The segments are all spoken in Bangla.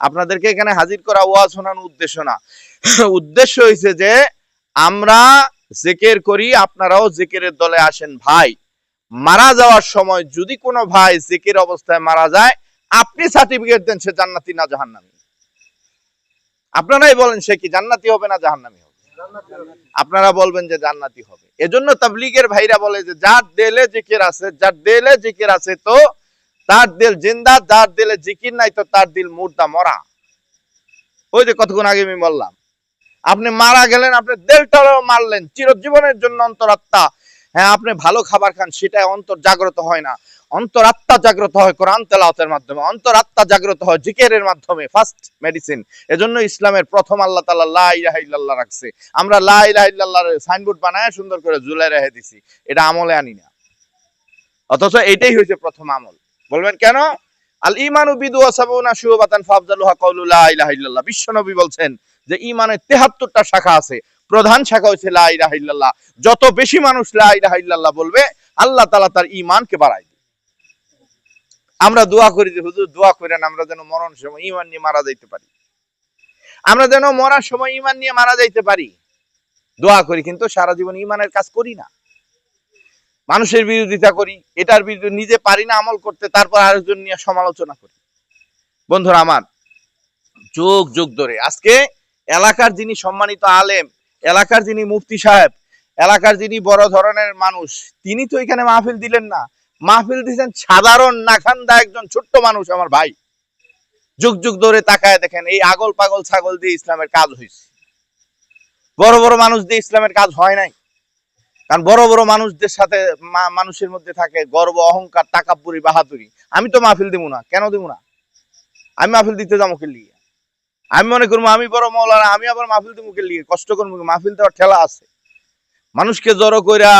আপনাদেরকে এখানে হাজির করা ওয়াজ শোনানোর উদ্দেশ্য না। উদ্দেশ্য হয়েছে যে, আমরা জেকের করি, আপনারাও জেকেরের দলে আসেন ভাই। মারা যাওয়ার সময় যদি কোনো ভাই জেকের অবস্থায় মারা যায়, আপনি সার্টিফিকেট দেন সে জান্নাতি না জাহান্নামী। আপনারাই বলেন সে কি জান্নাতি হবে না জাহান্নামী হবে? আপনারা বলবেন যে জান্নাতি হবে। এজন্য তাবলিগের ভাইরা বলে যে, যার দেলে জিকির আছে, যার দেলে জিকির আছে তো তার দিল জিন্দা, যার দিলে জিকির নাই, তো তার দিল মুর্দা মরা। ওই যে কতক্ষণ আগে আমি বললাম, আপনি মারা গেলেন, আপনি দেলটাও মারলেন, চিরজীবনের জন্য অন্তরাত্মা। হ্যাঁ আপনি ভালো খাবার খান সেটা অন্তর জাগ্রত হয় না। অন্তরাত্মা জাগ্রত হয় কোরআন তেলাওয়াতের মাধ্যমে, অন্তরাত্মা জাগ্রত হয় জিকেরের মাধ্যমে ফার্স্ট মেডিসিন এজন্য ইসলামের প্রথম আল্লাহ তাআলা লা ইলাহা রাখছে। আমরা লা ইলাহা ইল্লাল্লাহ সাইনবোর্ড বানায় সুন্দর করে ঝুলাই রেখে দিছি, এটা আমলে আনি না। অথচ এটাই হয়েছে প্রথম আমল। বলবেন কেন? আল ইমানু বিদু ইল্লাল্লাহ। বিশ্বনবী বলছেন যে ইমানের 73টা শাখা আছে। প্রধান শাখা হচ্ছে লা ইলাহা যত বেশি মানুষ লা ইলাহা বলবে, আল্লাহ তাআলা তার ঈমানকে বাড়ায় আমরা দোয়া করি যে, হুজুর দোয়া করেন, আমরা যেন মরণ সময় ঈমান নিয়ে মারা যাইতে পারি। আমরা যেন মরার সময় ইমান নিয়ে মারা যাইতে পারি। দোয়া করি, কিন্তু সারা জীবন ইমানের কাজ করি না। মানুষের বিরোধিতা করি, এটার বিরুদ্ধে নিজে পারি না আমল করতে, তারপর আরেকজন নিয়ে সমালোচনা করি। বন্ধুরা আমার, যুগ যুগ ধরে আজকে এলাকার যিনি সম্মানিত আলেম, এলাকার যিনি মুফতি সাহেব, এলাকার যিনি বড় ধরনের মানুষ, তিনি তো এখানে মাহফিল দিলেন না। মাহফিল দিয়েছেন সাধারণ নাখান্দা একজন ছোট্ট মানুষ আমার ভাই। যুগ যুগ ধরে তাকায় দেখেন, এই আগল পাগল ছাগল দিয়ে ইসলামের কাজ হয়েছে বড় বড় মানুষ দিয়ে ইসলামের কাজ হয় নাই। কারণ বড় বড় মানুষদের সাথে মানুষের মধ্যে থাকে গর্ব, অহংকার টাকাপুরি বাহাদুরি। আমি তো মাহফিল দিব না। কেন দিব না? আমি মাহফিল দিতে যাব কে লিগে আমি মনে করব আমি বড় মৌলানা, আমি আবার মাহফিল দিব কে লিগে কষ্ট করব? মাহফিল দেওয়ার ঠেলা আছে। মানুষকে জড়ো কইরা,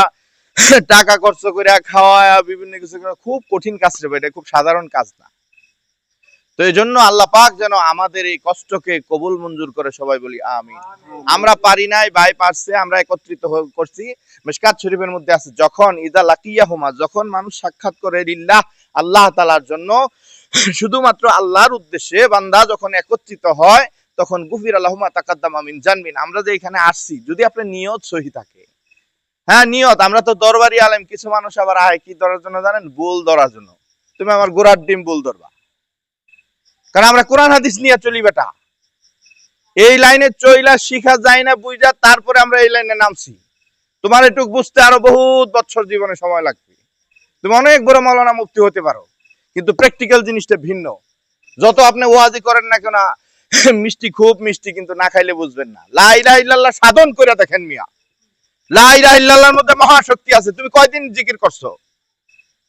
টাকা খরচ কইরা খাওয়ায়া, বিভিন্ন কিছু খুব কঠিন কাজ রে এটা খুব সাধারণ কাজ না। তো এই জন্য আল্লাহ পাক যেন আমাদের এই কষ্টকে কবুল মঞ্জুর করে সবাই বলি আমি আমরা পারি নাই ভাই পারছে আমরা একত্রিত করছি। মিশকাত শরীফের মধ্যে আছে যখন ইদা লাকিয়াহুমা যখন মানুষ সাক্ষাৎ করে লিল্লাহ আল্লাহ তালার জন্য শুধুমাত্র আল্লাহর উদ্দেশ্যে বান্দা যখন একত্রিত হয় তখন গুফির আল্লাহুমা তাকাদ্দাম আমিন জানবিন। আমরা যে এখানে আসছি যদি আপনার নিয়ত সহি থাকে। হ্যাঁ নিয়ত আমরা তো দরবারি আলেম কিছু মানুষ আবার আয় কি ধরার জন্য জানেন? বুল ধরার জন্য। তুমি আমার গোড়ার ডিম বুল ধরবা। কারণ আমরা কোরআন হাদিস নিয়ে চলি বেটা। এই লাইনে চইলা শিখা যায় না, বুঝা, তারপরে আমরা এই লাইনে নামছি। তোমার একটু বুঝতে আরও বহুত বছর জীবনে সময় লাগবে। তুমি অনেক বড় মৌলানা মুক্তি হতে পারো, কিন্তু প্র্যাকটিক্যাল জিনিসটা ভিন্ন। যত আপনি ওয়াজি করেন না কেন, মিষ্টি খুব মিষ্টি, কিন্তু না খাইলে বুঝবেন না। লাইলা ইল্লাল্লাহ সাধন করে দেখেন মিয়া। লাইলা ইল্লাল্লাহর মধ্যে মহাশক্তি আছে। তুমি কয়দিন জিকির করছ?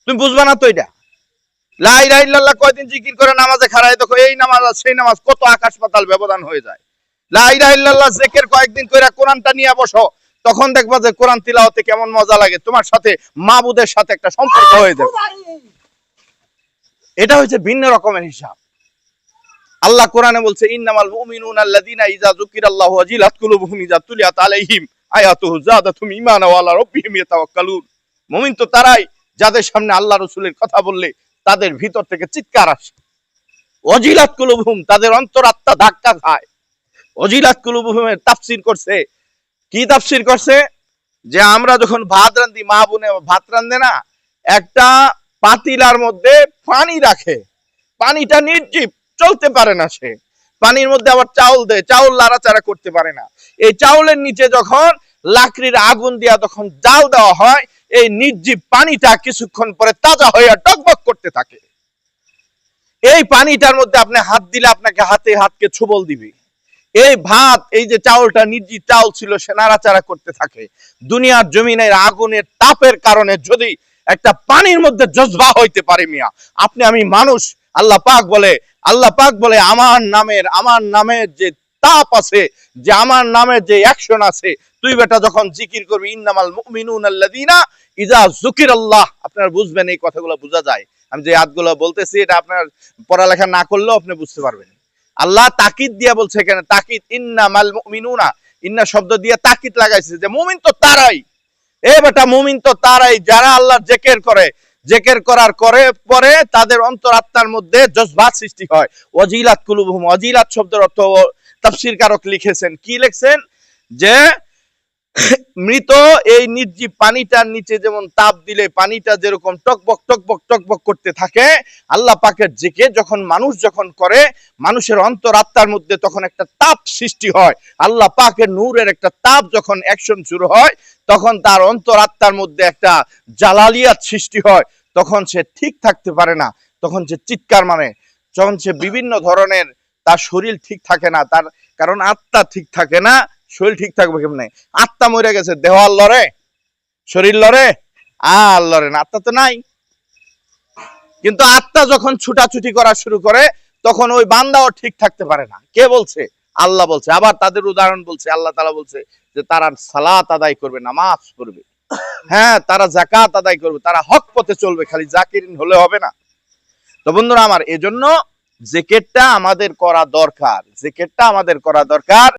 তুমি বুঝবা না তো এটা? কয়দিন জিকির করে নামাজে খাড়ায় দেখো এই নামাজ আর সেই নামাজ কত আকাশ পাতাল ব্যবধান হয়ে যায়। জেকের কয়েকদিন কইরা কোরআনটা নিয়ে বসো তখন দেখবা যে কোরআন তিলাওয়াতে কেমন মজা লাগে। তোমার সাথে মাবুদের সাথে একটা সম্পর্ক হয়ে যাবে। এটা হচ্ছে ভিন্ন রকমের হিসাব। আল্লাহ কোরআনে বলছে ইন্নামাল মুমিনুনা আল্লাযীনা ইযা যুকিরাল্লাহু ওয়াজিলাত কুলুবুহুম ইযা তুলিয়াত আলাইহিম আয়াতুহু যাদাতুহুম ঈমানা ওয়া আলা রাব্বিহিম ইয়াতাওয়াক্কালুন। মুমিন তো তারাই যাদের সামনে আল্লাহ রাসূলের কথা বললে তাদের ভিতর থেকে চিৎকার আসে। ওয়াজিলাত কুলুবুহুম, তাদের অন্তরাত্মা ধাক্কা খায়। ওয়াজিলাত কুলুবুহুমের তাফসীর করছে। কি তাফসীর করছে? যে আমরা যখন ভাত রান্ধি, মা বোনে ভাত রান্ধে না, একটা পাতিলার মধ্যে পানি রাখে। পানিটা নির্জীব, চলতে পারে না সে। পানির মধ্যে আবার চাউল দেয়, চাউল লাড়াচাড়া করতে পারে না। এই চাউলের নিচে যখন লাকড়ির আগুন দিয়া তখন জাল দেওয়া হয় এই নির্জীব পানিটা কিছুক্ষণ পরে তাজা হয়ে টকবক করতে থাকে। এই পানিটার মধ্যে আপনি হাত দিলে আপনাকে হাতে হাতকে ছুবল দিবে। এই ভাত, এই যে চাউলটা নির্জীব চাউল ছিল, সে নাড়াচাড়া করতে থাকে। দুনিয়ার জমিনের আগুনের তাপের কারণে যদি একটা পানির মধ্যে জজবা হইতে পারে মিয়া, আপনি আমি মানুষ, আল্লাহ পাক বলে, আল্লাহ পাক বলে, আমার নামের আমার নামের যে তাপ আছে, যে আমার নামের যে অ্যাকশন আছে, তুই বেটা যখন জিকির করবি, ইন্নামাল মুমিনুন আল্লাযিনা ইজা যুকিরাল্লাহ। আপনারা বুঝবেন এই কথাগুলো বোঝা যায়। আমি যে আয়াতগুলো বলতেছি, এটা আপনার পড়ালেখা না করলেও আপনি বুঝতে পারবেন। আল্লাহ তাকিদ দিয়া বলছে এখানে, তাকিদ, ইন্নামাল মুমিনুনা। ইন্না শব্দ দিয়ে তাকিদ লাগাইছে যে, মুমিন তো তারাই। এ বেটা, মুমিন তো তারাই, যারা আল্লাহর জেকের করে। জেকের করার করে, পরে তাদের অন্তরাত্মার মধ্যে জজবাত সৃষ্টি হয়। অজিলাত কুলুবহুম অজিলাত শব্দের অর্থ তাফসীর কারক লিখেছেন। কি লিখছেন? যে মৃত এই নির্জীব পানিটার নিচে যেমন তাপ দিলে পানিটা যেরকম টকবক টকবক টকবক করতে থাকে, আল্লাহ পাকের জেকে যখন মানুষ যখন করে, মানুষের অন্তরাত্মার মধ্যে তখন একটা তাপ সৃষ্টি হয়। আল্লাহ পাকের নূরের একটা তাপ যখন অ্যাকশন শুরু হয়, তখন তার অন্তরাত্মার মধ্যে একটা জালালিয়াত সৃষ্টি হয়। তখন সে ঠিক থাকতে পারে না, তখন সে চিৎকার মানে যখন সে বিভিন্ন ধরনের তার শরীর ঠিক থাকে না, তার, কারণ আত্মা ঠিক থাকে না, শরীর ঠিক থাকবে কেমনে? আত্মা মরে গেছে, দেহ আর লড়ে শরীর লড়ে আর লড়ে না, আত্মা তো নাই। কিন্তু আত্মা যখন ছুটাছুটি করা শুরু করে, তখন ওই বান্দাও ঠিক থাকতে পারে না। কে বলছে? আল্লাহ বলছে। আবার তাদের উদাহরণ বলছে, আল্লাহ তালা বলছে যে তারা সালাত আদায় করবে, নামাজ পড়বে। হ্যাঁ তারা জাকাত আদায় করবে, তারা হক পথে চলবে, খালি জাকিরিন হলে হবে না। তো বন্ধুরা আমার, এজন্য জেকেটটা আমাদের করা দরকার জেকেটটা আমাদের করা দরকার।